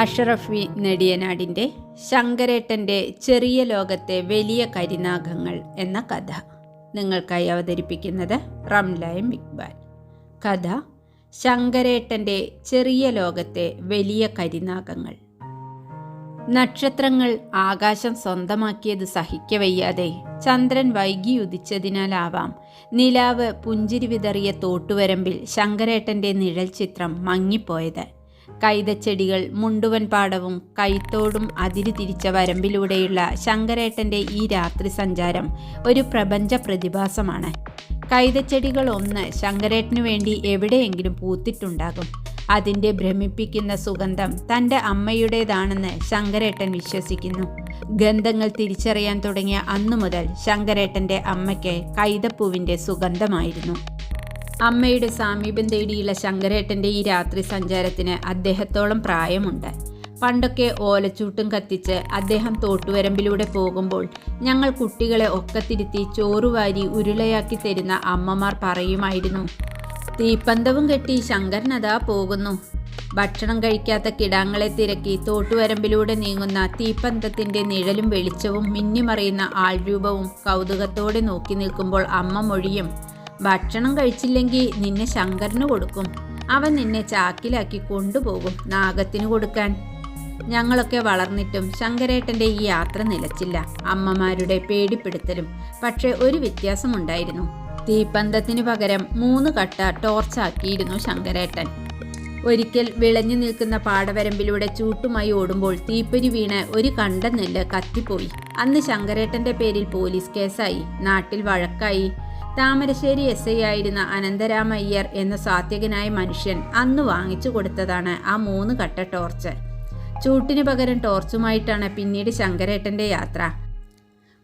അഷറഫി നെടിയനാടിന്റെ ശങ്കരേട്ടന്റെ ചെറിയ ലോകത്തെ വലിയ കരിനാഗങ്ങൾ എന്ന കഥ നിങ്ങൾക്കായി അവതരിപ്പിക്കുന്നത് റംലയം ഇക്ബാൽ കഥ ശങ്കരേട്ടന്റെ ചെറിയ ലോകത്തെ വലിയ കരിനാഗങ്ങൾ. നക്ഷത്രങ്ങൾ ആകാശം സ്വന്തമാക്കിയത് സഹിക്കവയ്യാതെ ചന്ദ്രൻ വൈകി ഉദിച്ചതിനാലാവാം നിലാവ് പുഞ്ചിരി വിതറിയ തോട്ടുവരമ്പിൽ ശങ്കരേട്ടന്റെ നിഴൽ ചിത്രം മങ്ങിപ്പോയത്. കൈതച്ചെടികൾ മുണ്ടുവൻ പാടവും കൈത്തോടും അതിരു തിരിച്ച വരമ്പിലൂടെയുള്ള ശങ്കരേട്ടന്റെ ഈ രാത്രി സഞ്ചാരം ഒരു പ്രപഞ്ച പ്രതിഭാസമാണ്. കൈതച്ചെടികൾ ഒന്ന് ശങ്കരേട്ടനു വേണ്ടി എവിടെയെങ്കിലും പൂത്തിട്ടുണ്ടാകും. അതിന്റെ ഭ്രമിപ്പിക്കുന്ന സുഗന്ധം തന്റെ അമ്മയുടേതാണെന്ന് ശങ്കരേട്ടൻ വിശ്വസിക്കുന്നു. ഗന്ധങ്ങൾ തിരിച്ചറിയാൻ തുടങ്ങിയ അന്നു മുതൽ ശങ്കരേട്ടന്റെ അമ്മയ്ക്ക് കൈതപ്പൂവിന്റെ സുഗന്ധമായിരുന്നു. അമ്മയുടെ സാമീപ്യം തേടിയുള്ള ശങ്കരേട്ടന്റെ ഈ രാത്രി സഞ്ചാരത്തിന് അദ്ദേഹത്തോളം പ്രായമുണ്ട്. പണ്ടൊക്കെ ഓലച്ചൂട്ടും കത്തിച്ച് അദ്ദേഹം തോട്ടുവരമ്പിലൂടെ പോകുമ്പോൾ ഞങ്ങൾ കുട്ടികളെ ഒക്കത്തിരുത്തി ചോറുവാരി ഉരുളയാക്കി തരുന്ന അമ്മമാർ പറയുമായിരുന്നു തീപ്പന്തവും കെട്ടി ശങ്കരനതാ പോകുന്നു. ഭക്ഷണം കഴിക്കാത്ത കിടാങ്ങളെ തിരക്കി തോട്ടുവരമ്പിലൂടെ നീങ്ങുന്ന തീപ്പന്തത്തിന്റെ നിഴലും വെളിച്ചവും മിന്നിമറിയുന്ന ആൾരൂപവും കൗതുകത്തോടെ നോക്കി നിൽക്കുമ്പോൾ അമ്മ മൊഴിയും ഭക്ഷണം കഴിച്ചില്ലെങ്കിൽ നിന്നെ ശങ്കരന് കൊടുക്കും. അവൻ നിന്നെ ചാക്കിലാക്കി കൊണ്ടുപോകും നാഗത്തിന് കൊടുക്കാൻ. ഞങ്ങളൊക്കെ വളർന്നിട്ടും ശങ്കരേട്ടന്റെ ഈ യാത്ര നിലച്ചില്ല. അമ്മമാരുടെ പേടിപ്പെടുത്തലും. പക്ഷേ ഒരു വ്യത്യാസമുണ്ടായിരുന്നു. തീപ്പന്തത്തിന് പകരം മൂന്ന് കട്ട ടോർച്ചാക്കിയിരുന്നു ശങ്കരേട്ടൻ. ഒരിക്കൽ വിളഞ്ഞു നിൽക്കുന്ന പാടവരമ്പിലൂടെ ചൂട്ടുമായി ഓടുമ്പോൾ തീപ്പൊരി വീണ് ഒരു കണ്ട കത്തിപ്പോയി. അന്ന് ശങ്കരേട്ടന്റെ പേരിൽ പോലീസ് കേസായി. നാട്ടിൽ വഴക്കായി. താമരശ്ശേരി എസ് ഐ ആയിരുന്ന അനന്തരാമയ്യർ എന്ന സാത്വികനായ മനുഷ്യൻ അന്ന് വാങ്ങിച്ചു കൊടുത്തതാണ് ആ മൂന്ന് കട്ട ടോർച്ച്. ചൂട്ടിന് പകരം ടോർച്ചുമായിട്ടാണ് പിന്നീട് ശങ്കരേട്ടന്റെ യാത്ര.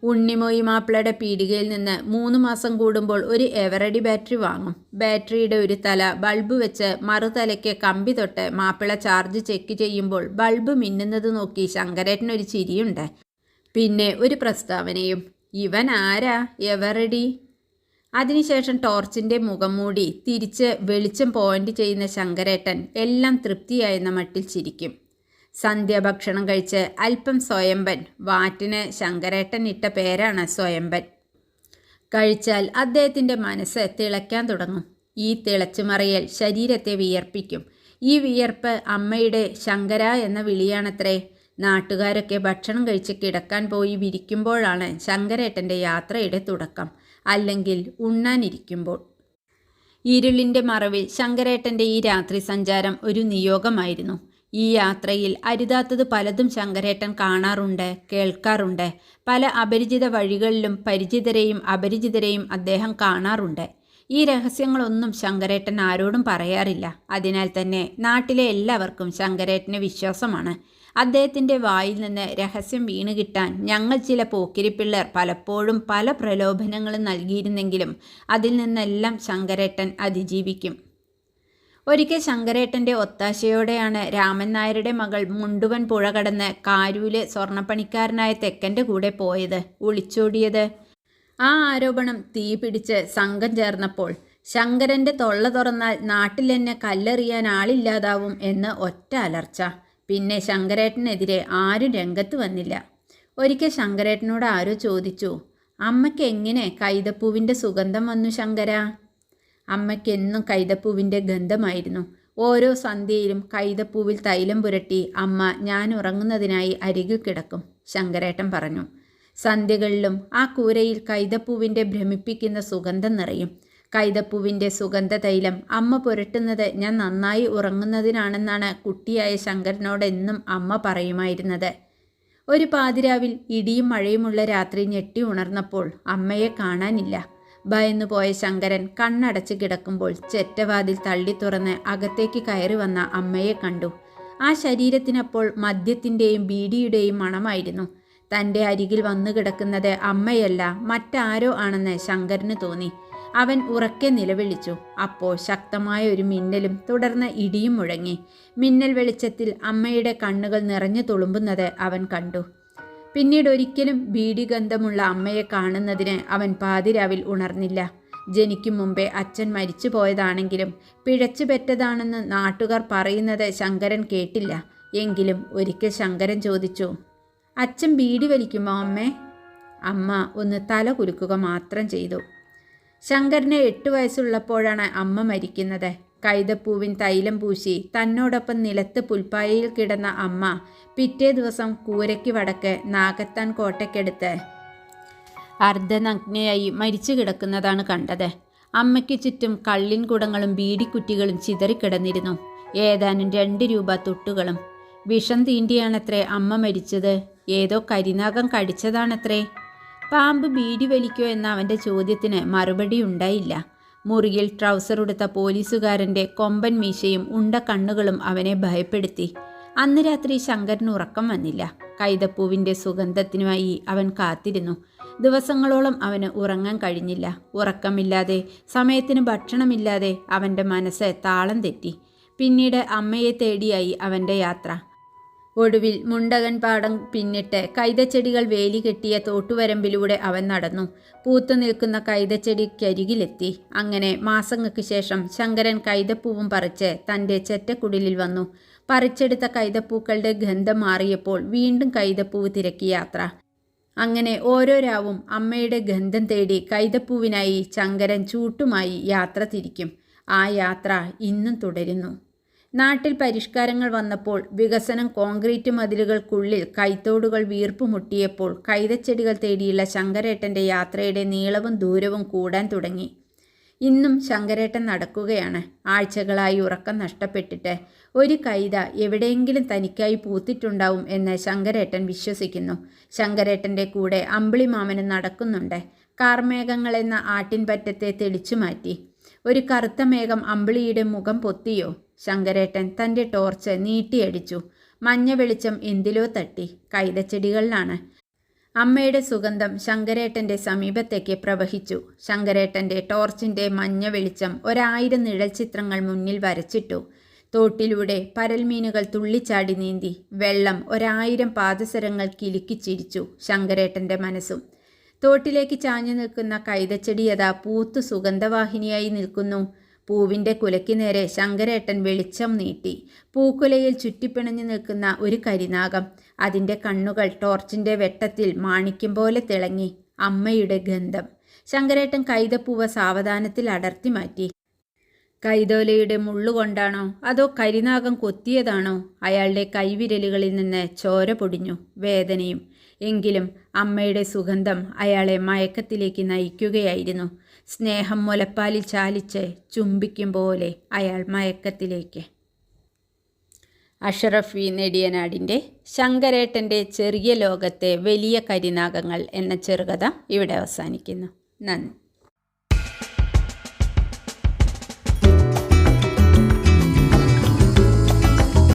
ഉണ്ണിമോയി മാപ്പിളയുടെ പീടികയിൽ നിന്ന് മൂന്ന് മാസം കൂടുമ്പോൾ ഒരു എവറഡി ബാറ്ററി വാങ്ങും. ബാറ്ററിയുടെ ഒരു തല ബൾബ് വെച്ച് മറുതലയ്ക്ക് കമ്പി തൊട്ട് മാപ്പിള ചാർജ് ചെക്ക് ചെയ്യുമ്പോൾ ബൾബ് മിന്നുന്നത് നോക്കി ശങ്കരേട്ടനൊരു ചിരിയുണ്ട്. പിന്നെ ഒരു പ്രസ്താവനയും. ഇവൻ ആരാ? എവറഡി അതിനുശേഷം ടോർച്ചിന്റെ മുഖം മൂടി തിരിച്ച് വെളിച്ചം പോയിന്റ് ചെയ്യുന്ന ശങ്കരേട്ടൻ എല്ലാം തൃപ്തിയായെന്ന മട്ടിൽ ചിരിക്കും. സന്ധ്യാഭക്ഷണം കഴിച്ച് അല്പം സ്വയംബൻ വാറ്റിന് ശങ്കരേട്ടൻ ഇട്ട പേരാണ് സ്വയംബൻ കഴിച്ചാൽ അദ്ദേഹത്തിന്റെ മനസ്സ് തിളയ്ക്കാൻ തുടങ്ങും. ഈ തിളച്ചുമറിയൽ ശരീരത്തെ വിയർപ്പിക്കും. ഈ വിയർപ്പ് അമ്മയുടെ ശങ്കര എന്ന വിളിയാണത്രേ. നാട്ടുകാരൊക്കെ ഭക്ഷണം കഴിച്ച് കിടക്കാൻ പോയി വിരിക്കുമ്പോഴാണ് ശങ്കരേട്ടന്റെ യാത്രയുടെ തുടക്കം. അല്ലെങ്കിൽ ഉണ്ണാനിരിക്കുമ്പോൾ. ഇരുളിന്റെ മറവിൽ ശങ്കരേട്ടന്റെ ഈ രാത്രി സഞ്ചാരം ഒരു നിയോഗമായിരുന്നു. ഈ യാത്രയിൽ അരുതാത്തത് പലതും ശങ്കരേട്ടൻ കാണാറുണ്ട് കേൾക്കാറുണ്ട്. പല അപരിചിത വഴികളിലും പരിചിതരെയും അപരിചിതരെയും അദ്ദേഹം കാണാറുണ്ട്. ഈ രഹസ്യങ്ങളൊന്നും ശങ്കരേട്ടൻ ആരോടും പറയാറില്ല. അതിനാൽ തന്നെ നാട്ടിലെ എല്ലാവർക്കും ശങ്കരേട്ടന് വിശ്വാസമാണ്. അദ്ദേഹത്തിന്റെ വായിൽ നിന്ന് രഹസ്യം വീണ് കിട്ടാൻ ഞങ്ങൾ ചില പോക്കിരിപ്പിള്ളർ പലപ്പോഴും പല പ്രലോഭനങ്ങളും നൽകിയിരുന്നെങ്കിലും അതിൽ നിന്നെല്ലാം ശങ്കരേട്ടൻ അതിജീവിക്കും. ഒരിക്കൽ ശങ്കരേട്ടന്റെ ഒത്താശയോടെയാണ് രാമൻ നായരുടെ മകൾ മുണ്ടുവൻ പുഴ കടന്ന് കാരൂൽ സ്വർണപ്പണിക്കാരനായ തെക്കന്റെ കൂടെ പോയത്. ഒളിച്ചോടിയത്. ആ ആരോപണം തീ പിടിച്ച് സംഘം ചേർന്നപ്പോൾ ശങ്കരന്റെ തൊള്ള തുറന്നാൽ നാട്ടിൽ എന്നെ കല്ലെറിയാൻ ആളില്ലാതാവും എന്ന് ഒറ്റ അലർച്ച. പിന്നെ ശങ്കരേട്ടനെതിരെ ആരും രംഗത്ത് വന്നില്ല. ഒരിക്കൽ ശങ്കരേട്ടനോട് ആരോ ചോദിച്ചു അമ്മയ്ക്ക് എങ്ങനെ കൈതപ്പൂവിന്റെ സുഗന്ധം വന്നു ശങ്കര? അമ്മയ്ക്ക് എന്നും കൈതപ്പൂവിന്റെ ഗന്ധമായിരുന്നു. ഓരോ സന്ധ്യയിലും കൈതപ്പൂവിൽ തൈലം പുരട്ടി അമ്മ ഞാൻ ഉറങ്ങുന്നതിനായി അരികിൽ കിടക്കും ശങ്കരേട്ടൻ പറഞ്ഞു. സന്ധ്യകളിലും ആ കൂരയിൽ കൈതപ്പൂവിന്റെ ഭ്രമിപ്പിക്കുന്ന സുഗന്ധം നിറയും. കൈതപ്പൂവിന്റെ സുഗന്ധ തൈലം അമ്മ പുരട്ടുന്നത് ഞാൻ നന്നായി ഉറങ്ങുന്നതിനാണെന്നാണ് കുട്ടിയായ ശങ്കരനോട് എന്നും അമ്മ പറയുമായിരുന്നത്. ഒരു പാതിരാവിൽ ഇടിയും മഴയുമുള്ള രാത്രി ഞെട്ടി ഉണർന്നപ്പോൾ അമ്മയെ കാണാനില്ല. ഭയന്നു പോയ ശങ്കരൻ കണ്ണടച്ച് കിടക്കുമ്പോൾ ചെറ്റവാതിൽ തള്ളി തുറന്ന് അകത്തേക്ക് കയറി വന്ന അമ്മയെ കണ്ടു. ആ ശരീരത്തിനപ്പോൾ മദ്യത്തിന്റെയും ബീഡിയുടെയും മണമായിരുന്നു. തന്റെ അരികിൽ വന്നു കിടക്കുന്നത് അമ്മയല്ല മറ്റാരോ ആണെന്ന് ശങ്കരന് തോന്നി. അവൻ ഉറക്കെ നിലവിളിച്ചു. അപ്പോൾ ശക്തമായ ഒരു മിന്നലും തുടർന്ന് ഇടിയും മുഴങ്ങി. മിന്നൽ വെളിച്ചത്തിൽ അമ്മയുടെ കണ്ണുകൾ നിറഞ്ഞു തുളുമ്പുന്നത് അവൻ കണ്ടു. പിന്നീട് ഒരിക്കലും ബീഡിഗന്ധമുള്ള അമ്മയെ കാണുന്നതിന് അവൻ പാതിരാവിൽ ഉണർന്നില്ല. ജനിക്കും മുമ്പേ അച്ഛൻ മരിച്ചു പോയതാണെങ്കിലും പിഴച്ചു പെറ്റതാണെന്ന് നാട്ടുകാർ പറയുന്നത് ശങ്കരൻ കേട്ടില്ല. എങ്കിലും ഒരിക്കൽ ശങ്കരൻ ചോദിച്ചു അച്ഛൻ ബീഡി വലിക്കുമോ അമ്മേ? അമ്മ ഒന്ന് തല കുലുക്കുക മാത്രം ചെയ്തു. ശങ്കരന് എട്ട് വയസ്സുള്ളപ്പോഴാണ് അമ്മ മരിക്കുന്നത്. കൈതപ്പൂവിൻ തൈലം പൂശി തന്നോടൊപ്പം നിലത്ത് പുൽപ്പായയിൽ കിടന്ന അമ്മ പിറ്റേ ദിവസം കൂരയ്ക്ക് വടക്ക് നാഗത്താൻ കോട്ടയ്ക്കടുത്ത് അർദ്ധനഗ്നയായി മരിച്ചു കിടക്കുന്നതാണ് കണ്ടത്. അമ്മയ്ക്ക് ചുറ്റും കള്ളിൻ കുടങ്ങളും ബീഡിക്കുറ്റികളും ചിതറിക്കിടന്നിരുന്നു. ഏതാനും രണ്ട് രൂപ തൊട്ടുകളും. വിഷം തീണ്ടിയാണത്രേ അമ്മ മരിച്ചത്. ഏതോ കരിനാഗം കടിച്ചതാണത്രേ. പാമ്പ് ബീഡി വലിക്കോ എന്ന അവന്റെ ചോദ്യത്തിന് മറുപടി ഉണ്ടായില്ല. മുറിയിൽ ട്രൗസർ ഉടുത്ത പോലീസുകാരന്റെ കൊമ്പൻ മീശയും ഉണ്ട കണ്ണുകളും അവനെ ഭയപ്പെടുത്തി. അന്ന് രാത്രി ശങ്കരന് ഉറക്കം വന്നില്ല. കൈതപ്പൂവിന്റെ സുഗന്ധത്തിനുമായി അവൻ കാത്തിരുന്നു. ദിവസങ്ങളോളം അവന് ഉറങ്ങാൻ കഴിഞ്ഞില്ല. ഉറക്കമില്ലാതെ സമയത്തിന് ഭക്ഷണമില്ലാതെ അവന്റെ മനസ്സ് താളം തെറ്റി. പിന്നീട് അമ്മയെ തേടിയായി അവന്റെ യാത്ര. ഒടുവിൽ മുണ്ടകൻ പാടം പിന്നിട്ട് കൈതച്ചെടികൾ വേലി കെട്ടിയ തോട്ടുവരമ്പിലൂടെ അവൻ നടന്നു. പൂത്തു നിൽക്കുന്ന കൈതച്ചെടിക്കരികിലെത്തി. അങ്ങനെ മാസങ്ങൾക്ക് ശേഷം ശങ്കരൻ കൈതപ്പൂവും പറിച്ച് തന്റെ ചെറ്റക്കുടിലിൽ വന്നു. പറിച്ചെടുത്ത കൈതപ്പൂക്കളുടെ ഗന്ധം മാറിയപ്പോൾ വീണ്ടും കൈതപ്പൂവ് തിരക്കി യാത്ര. അങ്ങനെ ഓരോ രാവും അമ്മയുടെ ഗന്ധം തേടി കൈതപ്പൂവിനായി ശങ്കരൻ ചൂട്ടുമായി യാത്ര തിരിക്കും. ആ യാത്ര ഇന്നും തുടരുന്നു. നാട്ടിൽ പരിഷ്കാരങ്ങൾ വന്നപ്പോൾ വികസനം കോൺക്രീറ്റ് മതിലുകൾക്കുള്ളിൽ കൈത്തോടുകൾ വീർപ്പുമുട്ടിയപ്പോൾ കൈതച്ചെടികൾ തേടിയുള്ള ശങ്കരേട്ടന്റെ യാത്രയുടെ നീളവും ദൂരവും കൂടാൻ തുടങ്ങി. ഇന്നും ശങ്കരേട്ടൻ നടക്കുകയാണ്. ആഴ്ചകളായി ഉറക്കം നഷ്ടപ്പെട്ടിട്ട് ഒരു കൈത എവിടെയെങ്കിലും തനിക്കായി പൂത്തിട്ടുണ്ടാവും എന്ന് ശങ്കരേട്ടൻ വിശ്വസിക്കുന്നു. ശങ്കരേട്ടന്റെ കൂടെ അമ്പിളിമാമനും നടക്കുന്നുണ്ട്. കാർമേഘങ്ങൾ എന്ന ആട്ടിൻപറ്റത്തെ തെളിച്ചു മാറ്റി ഒരു കറുത്ത മേഘം അമ്പിളിയുടെ മുഖം പൊത്തിയോ? ശങ്കരേട്ടൻ തന്റെ ടോർച്ച് നീട്ടിയടിച്ചു. മഞ്ഞ വെളിച്ചം എന്തിലോ തട്ടി. കൈതച്ചെടികളിലാണ്. അമ്മയുടെ സുഗന്ധം ശങ്കരേട്ടന്റെ സമീപത്തേക്ക് പ്രവഹിച്ചു. ശങ്കരേട്ടന്റെ ടോർച്ചിന്റെ മഞ്ഞ വെളിച്ചം ഒരായിരം നിഴൽ ചിത്രങ്ങൾ മുന്നിൽ വരച്ചിട്ടു. തോട്ടിലൂടെ പരൽമീനുകൾ തുള്ളിച്ചാടി നീന്തി. വെള്ളം ഒരായിരം പാദസരങ്ങൾ കിലുക്കിച്ചിരിച്ചു ശങ്കരേട്ടന്റെ മനസ്സും. തോട്ടിലേക്ക് ചാഞ്ഞു നിൽക്കുന്ന കൈതച്ചെടി യഥാ പൂത്തു സുഗന്ധവാഹിനിയായി നിൽക്കുന്നു. പൂവിന്റെ കുലയ്ക്ക് നേരെ ശങ്കരേട്ടൻ വെളിച്ചം നീട്ടി. പൂക്കുലയിൽ ചുറ്റിപ്പിണഞ്ഞു നിൽക്കുന്ന ഒരു കരിനാഗം. അതിന്റെ കണ്ണുകൾ ടോർച്ചിന്റെ വെട്ടത്തിൽ മാണിക്യം പോലെ തിളങ്ങി. അമ്മയുടെ ഗന്ധം. ശങ്കരേട്ടൻ കൈതപ്പൂവ സാവധാനത്തിൽ അടർത്തി മാറ്റി. കൈതോലയുടെ മുള്ളുകൊണ്ടാണോ അതോ കരിനാഗം കൊത്തിയതാണോ? അയാളുടെ കൈവിരലുകളിൽ നിന്ന് ചോര പൊടിഞ്ഞു. വേദനയും. എങ്കിലും അമ്മയുടെ സുഗന്ധം അയാളെ മയക്കത്തിലേക്ക് നയിക്കുകയായിരുന്നു. സ്നേഹം മുലപ്പാലിൽ ചാലിച്ച് ചുംബിക്കും പോലെ അയാൾ മയക്കത്തിലേക്ക്. അഷറഫ് നെടിയനാടിന്റെ ശങ്കരേട്ടന്റെ ചെറിയ ലോകത്തെ വലിയ കരിനാഗങ്ങൾ എന്ന ചെറുകഥ ഇവിടെ അവസാനിക്കുന്നു. നന്ദി.